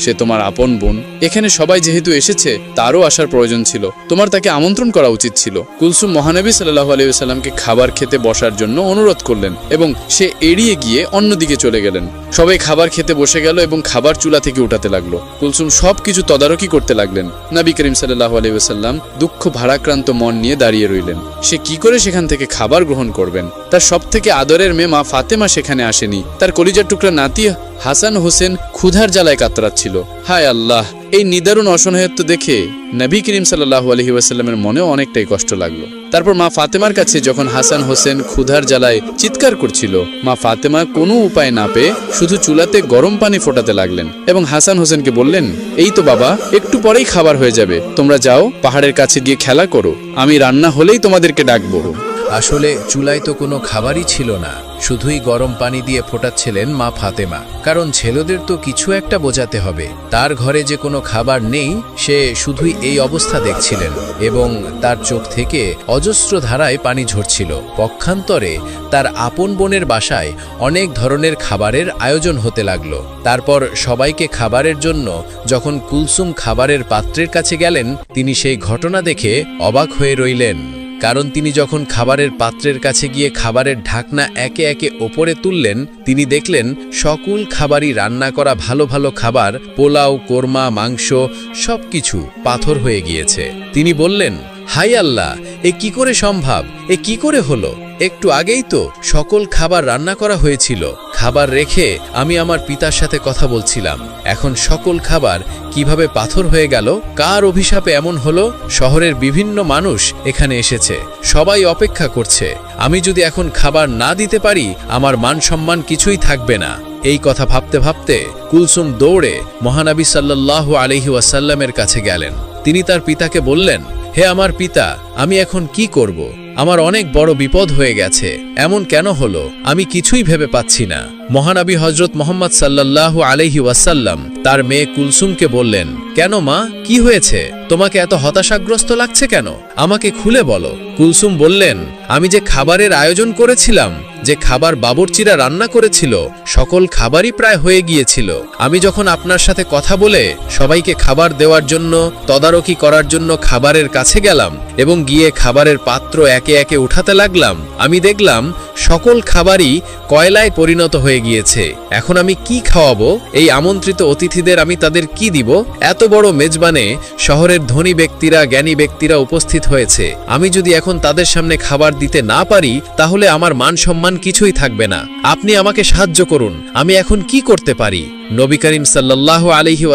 সে তোমার আপন বোন। এখানে সবাই যেহেতু এসেছে, তারও আসার প্রয়োজন ছিল। তোমার তাকে আমন্ত্রণ করা উচিত ছিল। কুলসুম মহানবী সাল্লাহ আলাইসাল্লামকে খাবার খেতে বসার জন্য অনুরোধ করলেন এবং সে এড়িয়ে গিয়ে অন্যদিকে চলে গেলেন। সবাই খাবার খেতে বসে গেল এবং খাবার চুলা থেকে উঠাতে লাগল। কুলসুম সব কিছু তদারকি করতে লাগলেন। নাবি করিম সাল্লাহ আলাইসাল্লাম দুঃখ ভারাক্রান্ত মন নিয়ে দাঁড়িয়ে রইলেন। সে কি করে সেখান থেকে খাবার গ্রহণ করবেন? তার সব থেকে আদরের মেয়ে মা ফাতেমা সেখানে আসেনি। তার কলিজার টুকরা নাতি হাসান হোসেন ক্ষুধার জ্বালায় কাতরাচ্ছিল। হায় আল্লাহ, এই নিদারুণ অসহায়ত্ব দেখে নবী করিম সাল্লাহ আলহি ওয়াসাল্লামের মনেও অনেকটাই কষ্ট লাগল। তারপর মা ফাতেমার কাছে যখন হাসান হোসেন ক্ষুধার জ্বালায় চিৎকার করছিল, মা ফাতেমা কোনো উপায় না পেয়ে শুধু চুলাতে গরম পানি ফোটাতে লাগলেন এবং হাসান হোসেনকে বললেন, এই তো বাবা, একটু পরেই খাবার হয়ে যাবে, তোমরা যাও, পাহাড়ের কাছে গিয়ে খেলা করো, আমি রান্না হলেই তোমাদেরকে ডাকবো। আসলে চুলায় তো কোনো খাবারই ছিল না, শুধুই গরম পানি দিয়ে ফোটাচ্ছিলেন মা ফাতেমা। কারণ ছেলেদের তো কিছু একটা বোঝাতে হবে, তার ঘরে যে কোনো খাবার নেই, সে শুধুই এই অবস্থা দেখছিলেন, এবং তার চোখ থেকে অজস্র ধারায় পানি ঝরছিল। পক্ষান্তরে তার আপন বোনের বাসায় অনেক ধরনের খাবারের আয়োজন হতে লাগল। তারপর সবাইকে খাবারের জন্য যখন কুলসুম খাবারের পাত্রের কাছে গেলেন, তিনি সেই ঘটনা দেখে অবাক হয়ে রইলেন। কারণ তিনি যখন খাবারের পাত্রের কাছে গিয়ে খাবারের ঢাকনা একে একে ওপরে তুললেন, তিনি দেখলেন সকল খাবারই রান্না করা ভালো ভালো খাবার, পোলাও, কোরমা, মাংস সব কিছু পাথর হয়ে গিয়েছে। তিনি বললেন হাই আল্লাহ এ কি করে সম্ভব? এ কি করে হলো? একটু আগেই তো সকল খাবার রান্না করা হয়েছিল। খাবার রেখে আমি আমার পিতার সাথে কথা বলছিলাম। এখন সকল খাবার কীভাবে পাথর হয়ে গেল? কার অভিশাপে এমন হলো? শহরের বিভিন্ন মানুষ এখানে এসেছে। সবাই অপেক্ষা করছে। আমি যদি এখন খাবার না দিতে পারি, আমার মান সম্মান কিছুই থাকবে না। এই কথা ভাবতে ভাবতে কুলসুম দৌড়ে মহানবী সাল্লাহ আলহি ওয়াসাল্লামের কাছে গেলেন। তিনি তার পিতাকে বললেন হে আমার পিতা, আমি এখন কি করব? আমার অনেক বড় বিপদ হয়ে গেছে। এমন কেন হলো? আমি কিছুই ভেবে পাচ্ছি না। মহানবী হজরত মোহাম্মদ সাল্লাল্লাহু আলহি ওয়াসাল্লাম তার মেয়ে কুলসুমকে বললেন, কেন মা? কি হয়েছে? তোমাকে এত হতাশাগ্রস্ত লাগছে কেন? আমাকে খুলে বলো। কুলসুম বললেন, আমি যে খাবারের আয়োজন করেছিলাম যে খাবার বাবরচিরা রান্না করেছিল, সকল খাবারই প্রায় হয়ে গিয়েছিল। আমি যখন আপনার সাথে কথা বলে সবাইকে খাবার দেওয়ার জন্য, তদারকি করার জন্য খাবারের কাছে গেলাম এবং গিয়ে খাবারের পাত্র একে একে উঠাতে লাগলাম, আমি দেখলাম সকল খাবারই কয়লায় পরিণত হয়ে গিয়েছে। এখন আমি কি খাওয়াবো? এই আমন্ত্রিত অতিথিদের আমি তাদের কি দিব? এত বড় মেজবানে শহরের ধনী ব্যক্তিরা, জ্ঞানী ব্যক্তিরা উপস্থিত হয়েছে। আমি যদি এখন তাদের সামনে খাবার দিতে না পারি, তাহলে আমার মান সম্মান কিছুই থাকবে না। আপনি আমাকে সাহায্য করুন। আমি এখন কি করতে পারি? নবী করিম সাল্লাহ আলহি